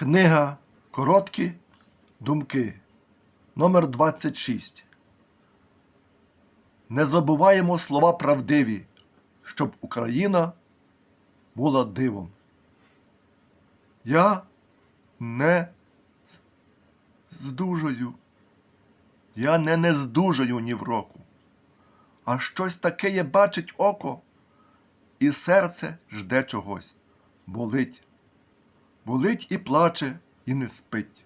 Книга Короткі думки. Номер 26. Не забуваємо слова правдиві, щоб Україна була дивом. Я не з- здужую. Я не не здужаю ні в року. А щось таке є бачить око, і серце жде чогось, болить. Болить і плаче, і не спить,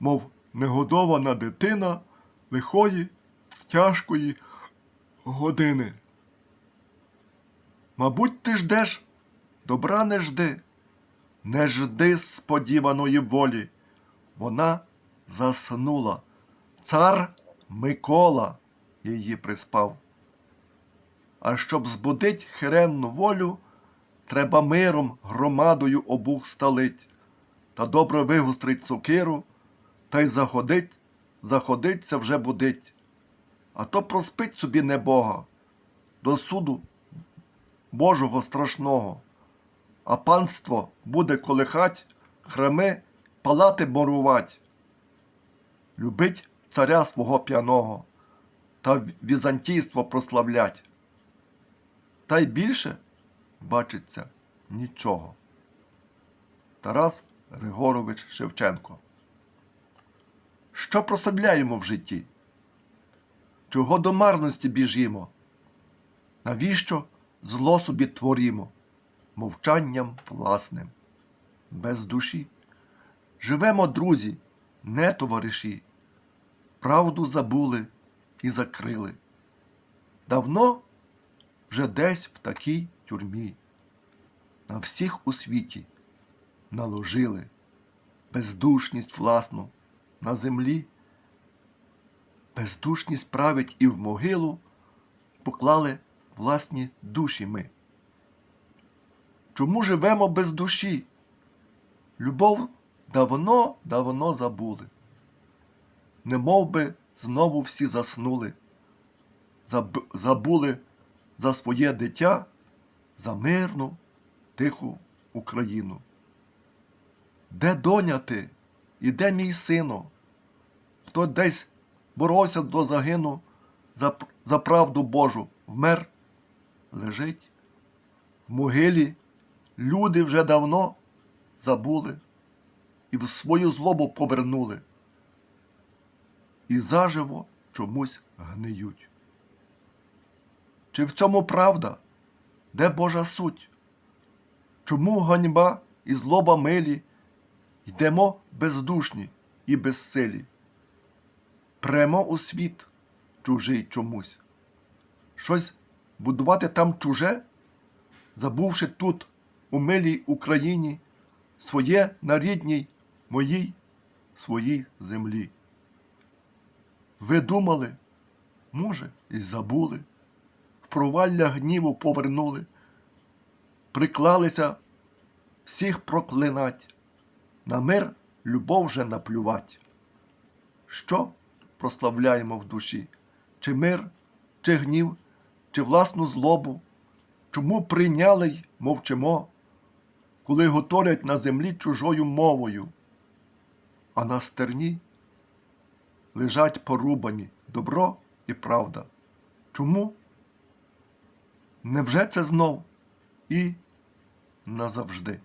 мов негодована дитина лихої, тяжкої години. Мабуть, ти ждеш, добра не жди, не жди сподіваної волі. Вона заснула. Цар Микола її приспав. А щоб збудить хиренну волю, треба миром громадою обух сталить, та добре вигустрить сокиру, та й заходить, заходиться вже будить. А то проспить собі небога до суду Божого страшного, а панство буде колихать, храми палати борувать, любить царя свого п'яного та візантійство прославлять. Та й більше бачиться нічого. Тарас Григорович Шевченко. Що прославляємо в житті? Чого до марності біжімо? Навіщо зло собі творімо? Мовчанням власним, без душі. Живемо, друзі, не товариші. Правду забули і закрили. Давно вже десь в такій тюрмі. На всіх у світі наложили бездушність власну на землі. Бездушність править і в могилу поклали власні душі ми. Чому живемо без душі? Любов давно, давно забули. Не би знову всі заснули, Заб- забули за своє дитя, за мирну, тиху Україну. Де доня ти і де мій сину? Хто десь боровся до загину за, за правду Божу, вмер, лежить в могилі. Люди вже давно забули і в свою злобу повернули. І заживо чомусь гниють. Чи в цьому правда? Де Божа суть? Чому ганьба і злоба милі йдемо бездушні і безсилі? Премо у світ чужий чомусь. Щось будувати там чуже, забувши тут, у милій Україні, своє на рідній моїй своїй землі. Ви думали, може, і забули, провалля гніву повернули, приклалися всіх проклинать, на мир любов вже наплювать. Що прославляємо в душі? Чи мир, чи гнів, чи власну злобу? Чому прийняли й мовчимо, коли готорять на землі чужою мовою, а на стерні лежать порубані добро і правда. Чому? Невже це знов і назавжди?